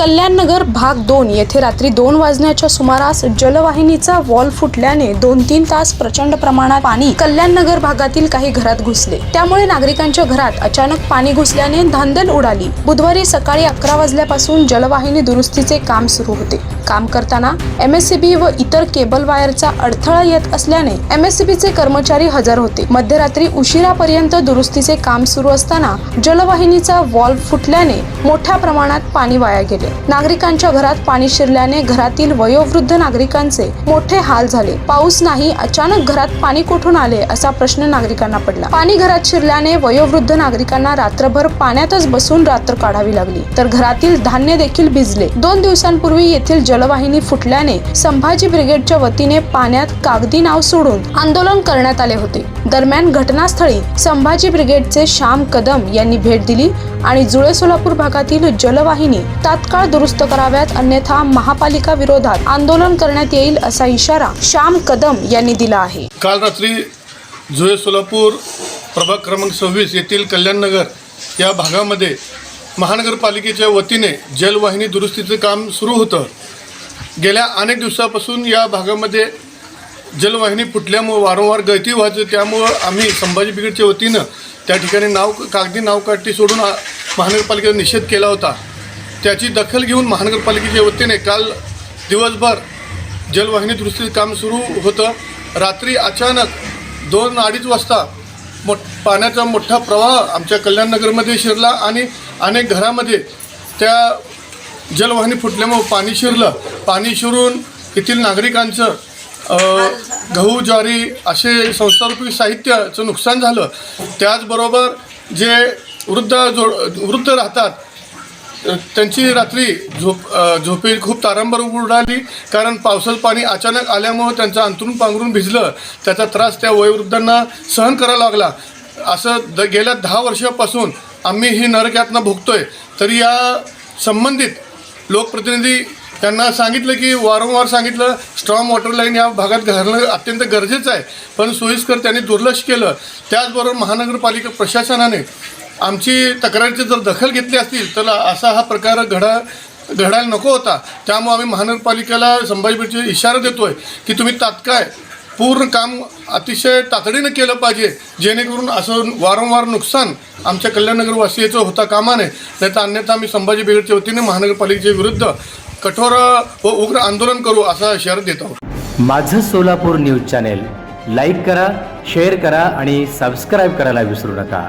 कल्याणनगर भाग दोन येथे रात्री दोन वाजण्याच्या सुमारास जलवाहिनीचा वॉल फुटल्याने दोन तीन तास प्रचंड प्रमाणात पाणी कल्याणनगर भागातील काही घरात घुसले. त्यामुळे नागरिकांच्या घरात अचानक पाणी घुसल्याने धांदल उडाली. बुधवारी सकाळी अकरा वाजल्यापासून जलवाहिनी दुरुस्तीचे काम सुरू होते. काम करताना एमएससीबी व इतर केबल वायरचा अडथळा येत असल्याने एमएससीबीचे कर्मचारी हजर होते. मध्यरात्री उशिरापर्यंत दुरुस्तीचे काम सुरू असताना जलवाहिनीचा वॉल्व फुटल्याने मोठ्या प्रमाणात पाणी वाया गेले. नागरिकांच्या घरात पाणी शिरल्याने घरातील वयोवृद्ध नागरिकांचे मोठे हाल झाले. पाऊस नाही अचानक घरात पाणी कुठून आले असा प्रश्न नागरिकांना पडला. पाणी घरात शिरल्याने वयोवृद्ध नागरिकांना रात्रभर पाण्यातच बसून रात्र काढावी लागली. तर घरातील धान्य देखील भिजले. दोन दिवसांपूर्वी येथील जलवाहिनी फुटल्याने संभाजी ब्रिगेडच्या वतीने पाण्यात कागदी नाव सोडून आंदोलन करण्यात आले होते. दरम्यान घटनास्थळी संभाजी ब्रिगेडचे श्याम कदम यांनी भेट दिली आणि जुळे सोलापूर भागातील जलवाहिनी तात्काळ दुरुस्त कराव्यात अन्यथा महापालिका विरोधात आंदोलन करण्यात येईल असा इशारा श्याम कदम यांनी दिला आहे. काल रात्री जुळे सोलापूर प्रभाग क्रमांक सव्वीस येथील कल्याणनगर या भागामध्ये महानगरपालिकेच्या वतीने जलवाहिनी दुरुस्तीचं काम सुरू होतं. गेल्या अनेक दिवसापासून या भागामध्ये जलवाहिनी फुटल्यामुळं वारंवार गळती व्हायचं त्यामुळं आम्ही संभाजी ब्रिगेडच्या वतीनं त्या ठिकाणी नाव कागदी नावकाठी सोडून महानगरपालिकेचा निषेध केला होता. त्याची दखल घेऊन महानगरपालिकेच्या वतीने काल दिवसभर जलवाहिनी दुरुस्तीचं काम सुरू होतं. रात्री अचानक दोन अडीच वाजता मोठ पाण्याचा मोठा प्रवाह आमच्या कल्याणनगरमध्ये शिरला आणि अनेक घरामध्ये त्या जलवाहिनी फुटल्यामुळं पाणी शिरलं. पाणी शिरून येथील नागरिकांचं गहू ज्वारी असे संस्थारूपी साहित्याचं नुकसान झालं. त्याचबरोबर जे वृद्ध जोड वृद्ध राहतात त्यांची रात्री झोप झोपे खूप तारांबर उडाली कारण पावसाचं पाणी अचानक आल्यामुळं त्यांचं अंतरून पांघरून भिजलं. त्याचा त्रास त्या वयोवृद्धांना सहन करावा लागला. असं द गेल्या दहा वर्षापासून आम्ही ही नरकयातना भोगतोय. तरी या संबंधित लोकप्रतिनिधी त्यांना सांगितलं की वारंवार सांगितलं स्ट्रॉंग वॉटर लाईन या भागात घालणं अत्यंत गरजेचं आहे. पण सोयीस्कर त्यांनी दुर्लक्ष केलं. त्याचबरोबर महानगरपालिका प्रशासनाने आमची तक्रारीची जर दखल घेतली असतील तर असा हा प्रकार घडा घडायला नको होता. त्यामुळे आम्ही महानगरपालिकेला संभाजीपेठचे इशारा देतोय की तुम्ही तात्काळ पूर्ण काम अतिशय तातडीनं केलं पाहिजे जेणेकरून असं वारंवार नुकसान आमच्या कल्याणनगरवासियाचं होता कामा नये नाही तर अन्यथा आम्ही संभाजी ब्रिगेडच्या वतीने महानगरपालिकेच्या विरुद्ध कठोर व उग्र आंदोलन करू असा इशारा देत आहोत. माझं सोलापूर न्यूज चॅनेल लाईक करा शेअर करा आणि सबस्क्राईब करायला विसरू नका.